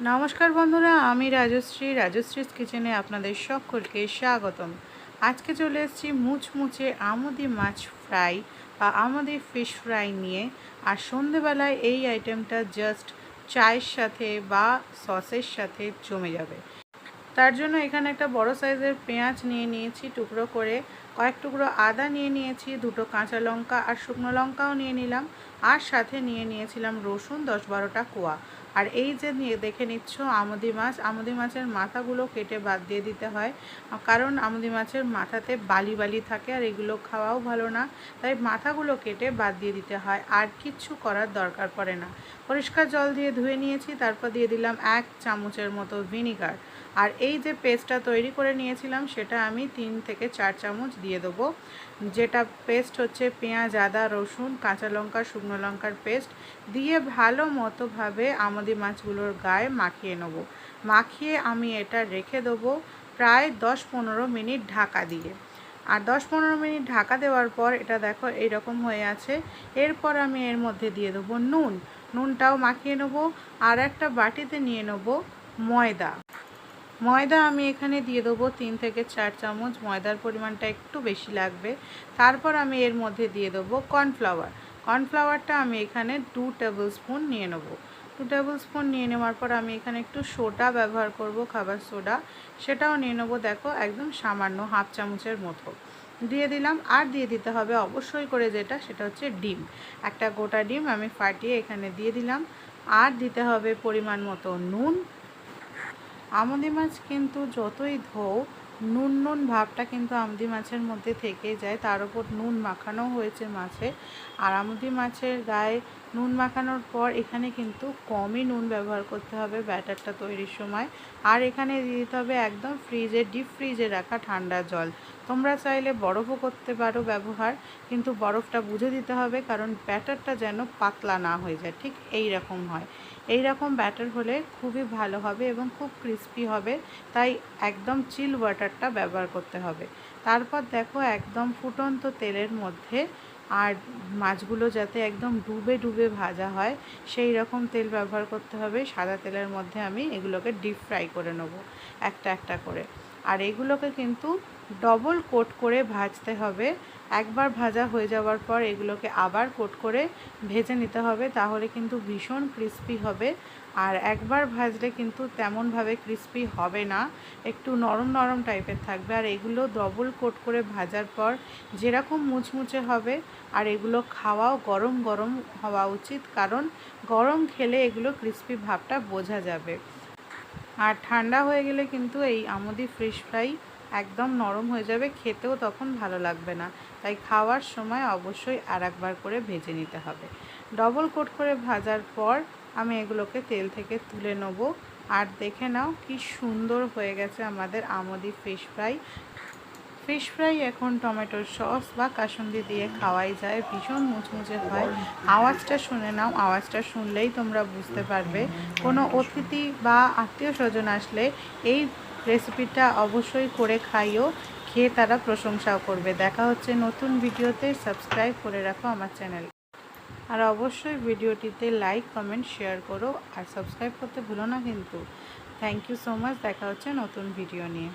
নমস্কার বন্ধুরা, আমি রাজশ্রী, রাজশ্রীস কিচেনে আপনাদের সকলকে স্বাগতম। আজকে চলে এসেছি মুচমুচে আমুদি মাছ ফ্রাই বা আমুদি ফিশ ফ্রাই নিয়ে। আর সন্ধেবেলায় এই আইটেমটা জাস্ট চায়ের সাথে বা সসের সাথে জমে যাবে। তার জন্য এখানে একটা বড় সাইজের পেঁয়াজ নিয়ে নিয়েছি, টুকরো করে কয়েক টুকরো আদা নিয়ে নিয়েছি, দুটো কাঁচা লঙ্কা আর শুকনো লঙ্কাও নিয়ে নিলাম। আর সাথে নিয়ে নিয়েছিলাম রসুন দশ বারোটা কোয়া। আর এই যে নিয়ে দেখে নিচ্ছ আমুদি মাছ। আমুদি মাছের মাথাগুলো কেটে বাদ দিয়ে দিতে হয়। কারণ আমুদি মাছের মাথাতে বালি বালি থাকে আর এগুলো খাওয়াও ভালো না। তাই মাথাগুলো কেটে বাদ দিয়ে দিতে হয়। আর কিচ্ছু করার দরকার পড়ে না। পরিষ্কার জল দিয়ে ধুয়ে নিয়েছি, তারপর দিয়ে দিলাম এক চামচের মতো ভিনিগার। আর এই যে পেস্টটা তৈরি করে নিয়েছিলাম, সেটা আমি তিন থেকে চার চামচ দিয়ে দেবো। যেটা পেস্ট হচ্ছে পেঁয়াজ, আদা, রসুন, কাঁচা লঙ্কা, শুকনো লঙ্কার পেস্ট। দিয়ে ভালো মতোভাবে আমাদের মাছগুলোর গায়ে মাখিয়ে নেব। মাখিয়ে আমি এটা রেখে দেবো প্রায় দশ পনেরো মিনিট ঢাকা দিয়ে। আর দশ পনেরো মিনিট ঢাকা দেওয়ার পর এটা দেখো এইরকম হয়ে আছে। এরপর আমি এর মধ্যে দিয়ে দেবো নুন। নুনটাও মাখিয়ে নেব। আর একটা বাটিতে নিয়ে নেব ময়দা। ময়দা আমি এখানে দিয়ে দেবো তিন থেকে চার চামচ। ময়দার পরিমাণটা একটু বেশি লাগবে। তারপর আমি এর মধ্যে দিয়ে দেবো কর্নফ্লাওয়ার। কর্নফ্লাওয়ারটা আমি এখানে টু টেবিল স্পুন নিয়ে নেব। টু টেবিল স্পুন নিয়ে নেওয়ার পর আমি এখানে একটু সোডা ব্যবহার করব, খাবার সোডা সেটাও নিয়ে নেব, দেখো, একদম সামান্য হাফ চামচের মতো। দিয়ে দিলাম, আর দিয়ে দিতে হবে অবশ্যই করে যেটা, সেটা হচ্ছে ডিম। একটা গোটা ডিম আমি ফাটিয়ে এখানে দিয়ে দিলাম। আর দিতে হবে পরিমাণ মতো নুন। আমদি মাছ কিন্তু যতই ধোও নুন নুন ভাবটা কিন্তু আমদি মাছের মধ্যে থেকে যায়। তার উপর নুন মাখানো হয়েছে মাছে। আর আমদি মাছের গায়ে নুন মাখানোর পর এখানে কিন্তু কমই নুন ব্যবহার করতে হবে ব্যাটারটা তৈরির সময়। আর এখানে দিয়ে দিতে হবে একদম ফ্রিজে, ডিপ ফ্রিজে রাখা ঠান্ডা জল। তোমরা চাইলে বরফও করতে পারো ব্যবহার, কিন্তু বরফটা বুঝে দিতে হবে কারণ ব্যাটারটা যেন পাতলা না হয়ে যায়। ঠিক এই রকম হয়। এই রকম ব্যাটার হলে খুবই ভালো হবে এবং খুব ক্রিস্পি হবে, তাই একদম চিল ওয়াটারটা ব্যবহার করতে হবে। তারপর দেখো একদম ফুটন্ত তেলের মধ্যে আর মাছগুলো যাতে একদম ডুবে ডুবে ভাজা হয়, সেই রকম তেল ব্যবহার করতে হবে। সাদা তেলের মধ্যে আমি এগুলোকে ডিপ ফ্রাই করে নেব, একটা একটা করে। আর এগুলোকে কিন্তু ডবল কোট করে ভাজতে হবে। একবার ভাজা হয়ে যাওয়ার পর এগুলোকে আবার কোট করে ভেজে নিতে হবে, তাহলে কিন্তু ভীষণ ক্রিস্পি হবে। আর একবার ভাজলে কিন্তু তেমনভাবে ক্রিস্পি হবে না, একটু নরম নরম টাইপের থাকবে। আর এগুলো ডবল কোট করে ভাজার পর যেরকম মুচমুচে হবে, আর এগুলো খাওয়াও গরম গরম হওয়া উচিত, কারণ গরম খেলে এগুলো ক্রিস্পি ভাবটা বোঝা যাবে। আর ঠান্ডা হয়ে গেলে কিন্তু এই আমদি ফিশ ফ্রাই একদম নরম হয়ে যাবে, খেতেও তখন ভালো লাগবে না। তাই খাওয়ার সময় অবশ্যই আর একবার করে ভেজে নিতে হবে। ডবল কোট করে ভাজার পর আমি এগুলোকে তেল থেকে তুলে নেব। আর দেখে নাও কি সুন্দর হয়ে গেছে আমাদের আমদি ফিশ ফ্রাই ফিশ ফ্রাই এখন টমেটোর সস বা কাসুন্দি দিয়ে খাওয়াই যায়, ভীষণ মুচমুচে হয়। আওয়াজটা শুনে নাও, আওয়াজটা শুনলেই তোমরা বুঝতে পারবে। কোনো অতিথি বা আত্মীয় স্বজন আসলে এই রেসিপিটা অবশ্যই করে খাইও, খেয়ে তারা প্রশংসাও করবে। দেখা হচ্ছে নতুন ভিডিওতে। সাবস্ক্রাইব করে রাখো আমার চ্যানেল। আর অবশ্যই ভিডিওটিতে লাইক, কমেন্ট, শেয়ার করো। আর সাবস্ক্রাইব করতে ভুলো না কিন্তু। Thank you so much. দেখা হচ্ছে নতুন ভিডিও নিয়ে।